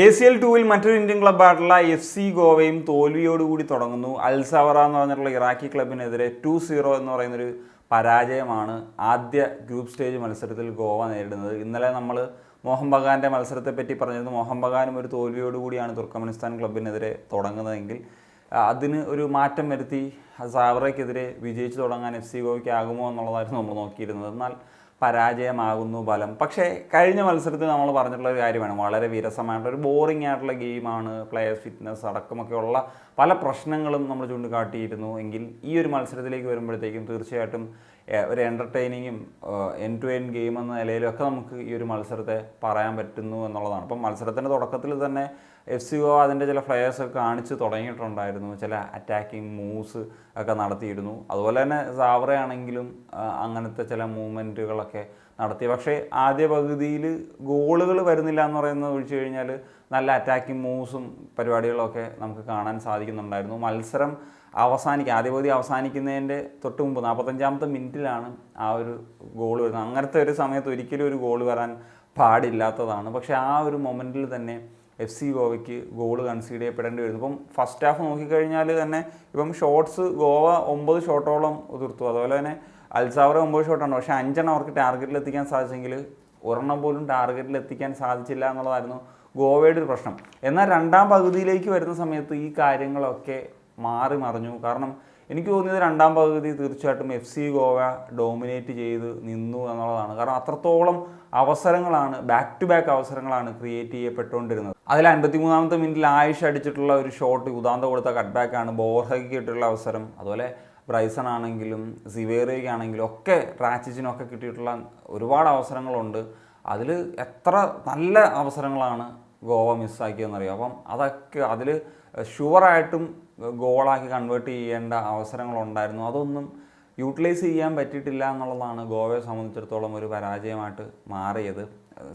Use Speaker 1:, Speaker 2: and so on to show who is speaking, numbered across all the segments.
Speaker 1: A C L ടൂവിൽ മറ്റൊരു Indian ക്ലബ്ബായിട്ടുള്ള എഫ് സി ഗോവയും തോൽവിയോടുകൂടി തുടങ്ങുന്നു. അൽസവറ എന്ന് പറഞ്ഞിട്ടുള്ള ഇറാഖി ക്ലബിനെതിരെ ടു സീറോ എന്ന് പറയുന്നൊരു പരാജയമാണ് ആദ്യ ഗ്രൂപ്പ് സ്റ്റേജ് മത്സരത്തിൽ ഗോവ നേരിടുന്നത്. ഇന്നലെ നമ്മൾ മോഹൻ ബഗാന്റെ മത്സരത്തെപ്പറ്റി പറഞ്ഞിരുന്നു. മോഹൻ ബഗാനും ഒരു തോൽവിയോടുകൂടിയാണ് തുർക്കമനിസ്ഥാൻ ക്ലബിനെതിരെ തുടങ്ങുന്നതെങ്കിൽ അതിന് ഒരു മാറ്റം വരുത്തി സാവറയ്ക്കെതിരെ വിജയിച്ചു തുടങ്ങാൻ എഫ് സി ഗോവയ്ക്ക് ആകുമോ എന്നുള്ളതായിരുന്നു നമ്മൾ നോക്കിയിരുന്നത്. എന്നാൽ പരാജയമാകുന്നു ഫലം. പക്ഷേ കഴിഞ്ഞ മത്സരത്തിൽ നമ്മൾ പറഞ്ഞിട്ടുള്ള ഒരു കാര്യമാണ്. വളരെ വിരസമായിട്ടുള്ള ഒരു ബോറിംഗ് ആയിട്ടുള്ള ഗെയിമാണ് പ്ലെയേഴ്സ് ഫിറ്റ്നസ് അടക്കമൊക്കെയുള്ള പല പ്രശ്നങ്ങളും നമ്മൾ ചൂണ്ടിക്കാട്ടിയിരുന്നു. എങ്കിൽ ഈ ഒരു മത്സരത്തിലേക്ക് വരുമ്പോഴത്തേക്കും തീർച്ചയായിട്ടും ഒരു എന്റർടൈനിങ്ങും എൻ ടു എൻ ഗെയിം എന്ന നിലയിലൊക്കെ നമുക്ക് ഈ ഒരു മത്സരത്തെ പറയാൻ പറ്റുന്നു എന്നുള്ളതാണ്. അപ്പം മത്സരത്തിന്റെ തുടക്കത്തിൽ തന്നെ എഫ് സി ഒ അതിന്റെ ചില ഫ്ലെയേഴ്സ് ഒക്കെ കാണിച്ച് തുടങ്ങിയിട്ടുണ്ടായിരുന്നു. ചില അറ്റാക്കിംഗ് മൂവ്സ് ഒക്കെ നടത്തിയിരുന്നു. അതുപോലെ തന്നെ സാവറയാണെങ്കിലും അങ്ങനത്തെ ചില മൂവ്മെന്റുകളൊക്കെ നടത്തി. പക്ഷേ ആദ്യ പകുതിയിൽ ഗോളുകൾ വരുന്നില്ല എന്ന് പറയുന്നത് ഒഴിച്ചു കഴിഞ്ഞാൽ നല്ല അറ്റാക്കിംഗ് മൂവ്സും പരിപാടികളൊക്കെ നമുക്ക് കാണാൻ സാധിക്കുന്നുണ്ടായിരുന്നു. മത്സരം അവസാനിക്കുക ആദ്യ പകുതി അവസാനിക്കുന്നതിന്റെ തൊട്ട് മുമ്പ് നാൽപ്പത്തഞ്ചാമത്തെ മിനിറ്റിലാണ് ആ ഒരു ഗോൾ വരുന്നത്. അങ്ങനത്തെ ഒരു സമയത്ത് ഒരിക്കലും ഒരു ഗോൾ വരാൻ പാടില്ലാത്തതാണ്. പക്ഷേ ആ ഒരു മൊമെന്റിൽ തന്നെ എഫ് സി ഗോവയ്ക്ക് ഗോൾ കൺസീഡ് ചെയ്യപ്പെടേണ്ടി വരുന്നു. ഇപ്പം ഫസ്റ്റ് ഹാഫ് നോക്കിക്കഴിഞ്ഞാൽ തന്നെ ഇപ്പം ഷോട്ട്സ് ഗോവ ഒമ്പത് ഷോട്ടോളം ഉതിർത്തു. അതുപോലെ തന്നെ അൽസാവറ ഒമ്പത് ഷോട്ടാണ് പക്ഷേ അഞ്ചെണ്ണം അവർക്ക് ടാർഗറ്റിൽ എത്തിക്കാൻ സാധിച്ചെങ്കിൽ ഒരെണ്ണം പോലും ടാർഗറ്റിൽ എത്തിക്കാൻ സാധിച്ചില്ല എന്നുള്ളതായിരുന്നു ഗോവയുടെ ഒരു പ്രശ്നം. എന്നാൽ രണ്ടാം പകുതിയിലേക്ക് വരുന്ന സമയത്ത് ഈ കാര്യങ്ങളൊക്കെ മാറി മറിഞ്ഞു. കാരണം എനിക്ക് തോന്നിയത് രണ്ടാം പകുതി തീർച്ചയായിട്ടും എഫ് സി ഗോവ ഡോമിനേറ്റ് ചെയ്ത് നിന്നു എന്നുള്ളതാണ്. കാരണം അത്രത്തോളം അവസരങ്ങളാണ് ബാക്ക് ടു ബാക്ക് അവസരങ്ങളാണ് ക്രിയേറ്റ് ചെയ്യപ്പെട്ടുകൊണ്ടിരുന്നത്. അതിൽ അൻപത്തി മൂന്നാമത്തെ മിനിറ്റിൽ ആയുഷ് അടിച്ചിട്ടുള്ള ഒരു ഷോട്ട് ഉദാന്ത കൊടുത്ത കട്ട് ബാക്കാണ് ബോർഹയ്ക്ക് കിട്ടിയിട്ടുള്ള അവസരം. അതുപോലെ ബ്രൈസൺ ആണെങ്കിലും സിവേറിയയ്ക്ക് ആണെങ്കിലും ഒക്കെ റാച്ചിച്ചിനൊക്കെ കിട്ടിയിട്ടുള്ള ഒരുപാട് അവസരങ്ങളുണ്ട്. അതിൽ എത്ര നല്ല അവസരങ്ങളാണ് ഗോവ മിസ്സാക്കിയെന്നറിയാം അപ്പം അതൊക്കെ അതിൽ ഷുവറായിട്ടും ഗോളാക്കി കൺവേർട്ട് ചെയ്യേണ്ട അവസരങ്ങളുണ്ടായിരുന്നു. അതൊന്നും യൂട്ടിലൈസ് ചെയ്യാൻ പറ്റിയിട്ടില്ല എന്നുള്ളതാണ് ഗോവയെ സംബന്ധിച്ചിടത്തോളം ഒരു പരാജയമായിട്ട് മാറിയത്.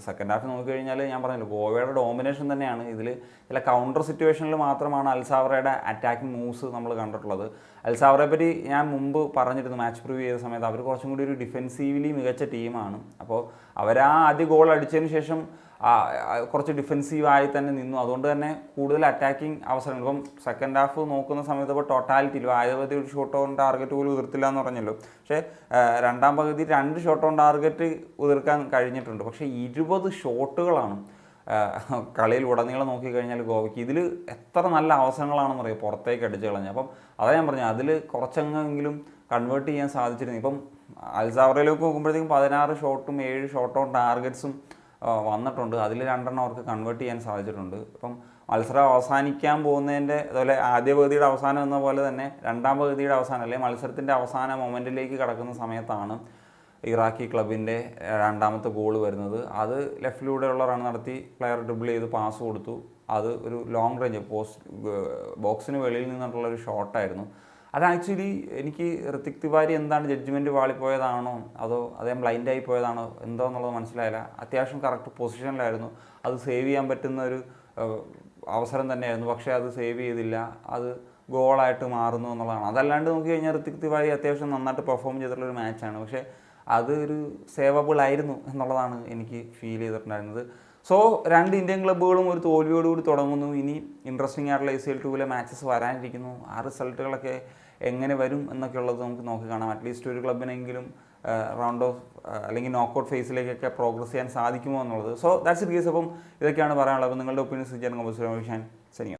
Speaker 1: സെക്കൻഡ് ഹാഫ് നോക്കിക്കഴിഞ്ഞാൽ ഞാൻ പറഞ്ഞല്ലോ ഗോവയുടെ ഡോമിനേഷൻ തന്നെയാണ്. ഇതിൽ ചില കൗണ്ടർ സിറ്റുവേഷനിൽ മാത്രമാണ് അൽസാവറയുടെ അറ്റാക്കിംഗ് മൂവ്സ് നമ്മൾ കണ്ടിട്ടുള്ളത്. അൽസാവറയെ പറ്റി ഞാൻ മുമ്പ് പറഞ്ഞിരുന്നു മാച്ച് പ്രിവ്യൂ ചെയ്ത സമയത്ത് അവർ കുറച്ചും കൂടി ഒരു ഡിഫെൻസീവ്ലി മികച്ച ടീമാണ് അപ്പോൾ അവർ ആ ആദ്യ ഗോൾ അടിച്ചതിന് ശേഷം കുറച്ച് ഡിഫെൻസീവായി തന്നെ നിന്നു. അതുകൊണ്ട് തന്നെ കൂടുതൽ അറ്റാക്കിംഗ് അവസരങ്ങൾ. ഇപ്പം സെക്കൻഡ് ഹാഫ് നോക്കുന്ന സമയത്ത് ഇപ്പോൾ ടോട്ടാലിറ്റിയിൽ ആദ്യ പകുതി ഒരു ഷോട്ട് ഓൺ ടാർഗറ്റ് പോലും ഉതിർത്തില്ല എന്ന് പറഞ്ഞല്ലോ. പക്ഷേ രണ്ടാം പകുതി രണ്ട് ഷോട്ട് ഓൺ ടാർഗറ്റ് ഉതിർക്കാൻ കഴിഞ്ഞിട്ടുണ്ട്. പക്ഷേ ഇരുപത് ഷോട്ടുകളാണ് കളിയിൽ ഉടനീളം നോക്കിക്കഴിഞ്ഞാൽ ഗോവയ്ക്ക്. ഇതിൽ എത്ര നല്ല അവസരങ്ങളാണെന്ന് അറിയാം? പുറത്തേക്ക് അടിച്ചു കളഞ്ഞു. അപ്പം അതാ ഞാൻ പറഞ്ഞു അതിൽ കുറച്ചെങ്കിലും കൺവേർട്ട് ചെയ്യാൻ സാധിച്ചിരുന്നു. ഇപ്പം അൽസാവറയിലേക്ക് നോക്കുമ്പോഴത്തേക്കും പതിനാറ് ഷോട്ടും ഏഴ് ഷോട്ട് ഓൺ ടാർഗറ്റ്സും വന്നിട്ടുണ്ട്. അതിൽ രണ്ടെണ്ണം അവർക്ക് കൺവേർട്ട് ചെയ്യാൻ സാധിച്ചിട്ടുണ്ട്. അപ്പം മത്സരം അവസാനിക്കാൻ പോകുന്നതിന്റെ അതുപോലെ ആദ്യ പകുതിയുടെ അവസാനം എന്ന പോലെ തന്നെ രണ്ടാം പകുതിയുടെ അവസാനം അല്ലെങ്കിൽ മത്സരത്തിന്റെ അവസാന മൊമെന്റിലേക്ക് കടക്കുന്ന സമയത്താണ് ഇറാഖി ക്ലബിന്റെ രണ്ടാമത്തെ ഗോൾ വരുന്നത്. അത് ലെഫ്റ്റിലൂടെയുള്ള റൺ നടത്തി പ്ലെയർ ഡ്രിബിൾ ചെയ്ത് പാസ് കൊടുത്തു. അത് ഒരു ലോങ് റേഞ്ച് പോസ്റ്റ് ബോക്സിന് വെളിയിൽ നിന്നിട്ടുള്ള ഒരു ഷോട്ടായിരുന്നു അത് ആക്ച്വലി എനിക്ക് ഋത്തിക് തിവാരി എന്താണ് ജഡ്ജ്മെന്റ് വാളിപ്പോയതാണോ? അതോ അദ്ദേഹം ബ്ലൈൻഡായി പോയതാണോ? എന്തോ എന്നുള്ളത് മനസ്സിലായില്ല. അത്യാവശ്യം കറക്റ്റ് പൊസിഷനിലായിരുന്നു അത് സേവ് ചെയ്യാൻ പറ്റുന്ന ഒരു അവസരം തന്നെയായിരുന്നു. പക്ഷേ അത് സേവ് ചെയ്തില്ല. അത് ഗോളായിട്ട് മാറുന്നു എന്നുള്ളതാണ്. അതല്ലാണ്ട് നോക്കി കഴിഞ്ഞാൽ ഋത്തിക് തിവാരി അത്യാവശ്യം നന്നായിട്ട് പെർഫോം ചെയ്തിട്ടുള്ള ഒരു മാച്ചാണ് പക്ഷേ അത് ഒരു സേവബിൾ ആയിരുന്നു എന്നുള്ളതാണ് എനിക്ക് ഫീൽ ചെയ്തിട്ടുണ്ടായിരുന്നത്. സോ രണ്ട് ഇന്ത്യൻ ക്ലബ്ബുകളും ഒരു തോൽവിയോടുകൂടി തുടങ്ങുന്നു. ഇനി ഇൻട്രസ്റ്റിംഗ് ആയിട്ടുള്ള എ സി എൽ ടൂവിലെ മാച്ചസ് വരാനിരിക്കുന്നു. ആ റിസൾട്ടുകളൊക്കെ എങ്ങനെ വരും എന്നൊക്കെ ഉള്ളത് നമുക്ക് നോക്കി കാണാം. അറ്റ്ലീസ്റ്റ് ഒരു ക്ലബിനെങ്കിലും റൗണ്ട് ഓഫ് അല്ലെങ്കിൽ നോക്കൗട്ട് ഫേസിലേക്കൊക്കെ പ്രോഗ്രസ് ചെയ്യാൻ സാധിക്കുമോ എന്നുള്ളത്. സോ ദാറ്റ്സ് ഇറ്റ് കേസ് അപ്പം ഇതൊക്കെയാണ് പറയാനുള്ളത്. അപ്പം നിങ്ങളുടെ ഒപ്പീനിയൻസ് ചെയ്യാൻ ഞാൻ സനിയ